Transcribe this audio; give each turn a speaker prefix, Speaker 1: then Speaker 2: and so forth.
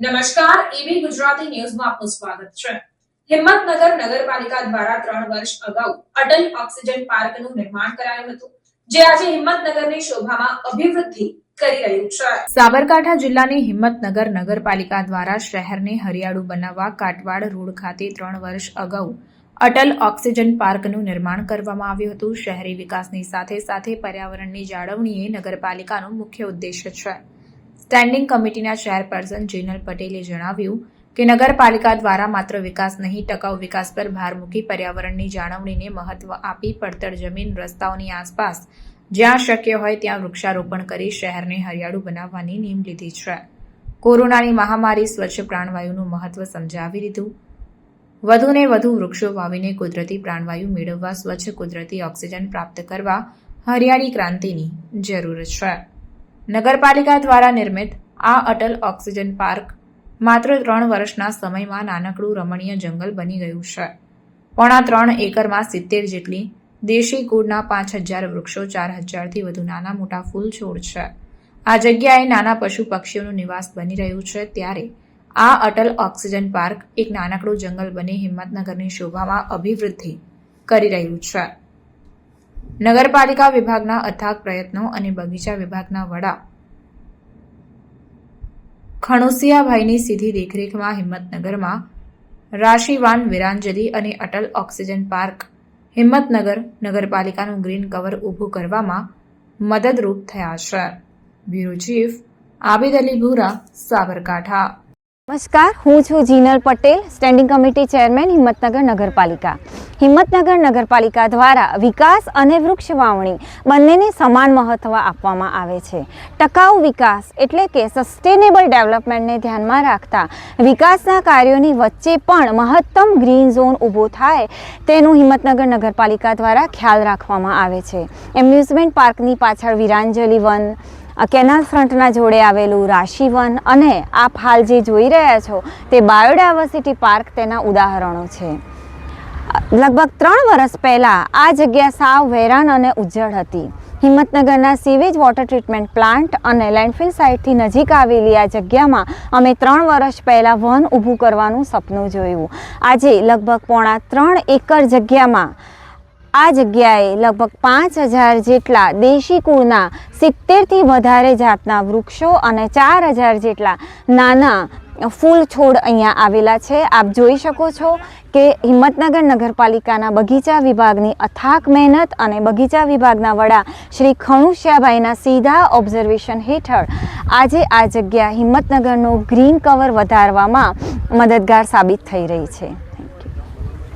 Speaker 1: નમસ્કાર, એબી ગુજરાતી ન્યૂઝમાં આપનું સ્વાગત છે. હિંમતનગર નગરપાલિકા દ્વારા ત્રણ વર્ષ અગાઉ અટલ ઓક્સિજન પાર્કનું નિર્માણ કરાયું હતું, જે આજે હિંમતનગરની શોભામાં અભિવૃદ્ધિ સાબરકાંઠા જિલ્લાની હિંમતનગર નગરપાલિકા દ્વારા શહેરને હરિયાળું બનાવવા કાટવાડ રોડ ખાતે ત્રણ વર્ષ અગાઉ અટલ ઓક્સિજન પાર્કનું નિર્માણ કરવામાં આવ્યું હતું. શહેરી વિકાસની સાથે સાથે પર્યાવરણની જાળવણી એ નગરપાલિકાનો મુખ્ય ઉદ્દેશ્ય છે. સ્ટેન્ડિંગ કમિટીના ચેરપર્સન જેનલ પટેલે જણાવ્યું કે નગરપાલિકા દ્વારા માત્ર વિકાસ નહીં, ટકાઉ વિકાસ પર ભાર મૂકી પર્યાવરણની જાળવણીને મહત્વ આપી પડતર જમીન રસ્તાઓની આસપાસ જ્યાં શક્ય હોય ત્યાં વૃક્ષારોપણ કરી શહેરને હરિયાળું બનાવવાની નીમ લીધી છે. કોરોનાની મહામારી સ્વચ્છ પ્રાણવાયુનું મહત્વ સમજાવી દીધું. વધુને વધુ વૃક્ષો વાવીને કુદરતી પ્રાણવાયુ મેળવવા, સ્વચ્છ કુદરતી ઓક્સિજન પ્રાપ્ત કરવા હરિયાળી ક્રાંતિની જરૂર છે. નગરપાલિકા દ્વારા નિર્મિત આ અટલ ઓક્સિજન પાર્ક માત્ર ત્રણ વર્ષના સમયમાં નાનકડું રમણીય જંગલ બની ગયું છે. પોણા ત્રણ એકરમાં સિત્તેર જેટલી દેશી કુળના પાંચ હજાર વૃક્ષો ચાર હજારથી વધુ નાના મોટા ફૂલ છોડ છે. આ જગ્યાએ નાના પશુ પક્ષીઓનું નિવાસ બની રહ્યું છે ત્યારે આ અટલ ઓક્સિજન પાર્ક એક નાનકડું જંગલ બની હિંમતનગરની શોભામાં અભિવૃદ્ધિ કરી રહ્યું છે. નગરપાલિકા વિભાગના અથાગ પ્રયત્નો અને બગીચા વિભાગના વડા ખણુસિયાભાઈની સીધી દેખરેખમાં હિંમતનગરમાં રાશિવાન વિરાંજલી અને અટલ ઓક્સિજન પાર્ક હિંમતનગર નગરપાલિકાનું ગ્રીન કવર ઊભું કરવામાં મદદરૂપ થયા છે. બ્યુરો ચીફ આબિદ અલી ભૂરા સાબરકાંઠા.
Speaker 2: નમસ્કાર, હું છું Jinal Patel standing committee chairman Himmatnagar નગરપાલિકા. હિંમતનગર નગરપાલિકા દ્વારા વિકાસ અને વૃક્ષ વાવણી બંનેને સમાન મહત્ત્વ આપવામાં આવે છે. ટકાઉ વિકાસ એટલે કે સસ્ટેનેબલ ડેવલપમેન્ટને ધ્યાનમાં રાખતા વિકાસના કાર્યોની વચ્ચે પણ મહત્તમ ગ્રીન ઝોન ઊભો થાય તેનું હિંમતનગર નગરપાલિકા દ્વારા ખ્યાલ રાખવામાં આવે છે. એમ્યુઝમેન્ટ પાર્કની પાછળ વિરાંજલી વન આ કેનાલ ફ્રન્ટના જોડે આવેલું રાશિવન અને આપ હાલ જે જોઈ રહ્યા છો તે બાયોડાયવર્સિટી પાર્ક તેના ઉદાહરણો છે. લગભગ ત્રણ વર્ષ પહેલાં આ જગ્યા સાવ વેરાન અને ઉજ્જડ હતી. હિંમતનગરના સીવેજ વોટર ટ્રીટમેન્ટ પ્લાન્ટ અને લેન્ડફિલ સાઇટથી નજીક આવેલી આ જગ્યામાં અમે ત્રણ વર્ષ પહેલાં વન ઊભું કરવાનું સપનું જોયું. આજે લગભગ પોણા ત્રણ એકર જગ્યામાં આ જગ્યાએ લગભગ પાંચ હજાર જેટલા દેશી કુળના સિત્તેરથી વધારે જાતના વૃક્ષો અને ચાર હજાર જેટલા નાના ફૂલ છોડ અહીંયા આવેલા છે. આપ જોઈ શકો છો કે હિંમતનગર નગરપાલિકાના બગીચા વિભાગની અથાક મહેનત અને બગીચા વિભાગના વડા શ્રી ખણુશ્યાભાઈના સીધા ઓબ્ઝર્વેશન હેઠળ આજે આ જગ્યા હિંમતનગરનું ગ્રીન કવર વધારવામાં મદદગાર સાબિત થઈ રહી છે.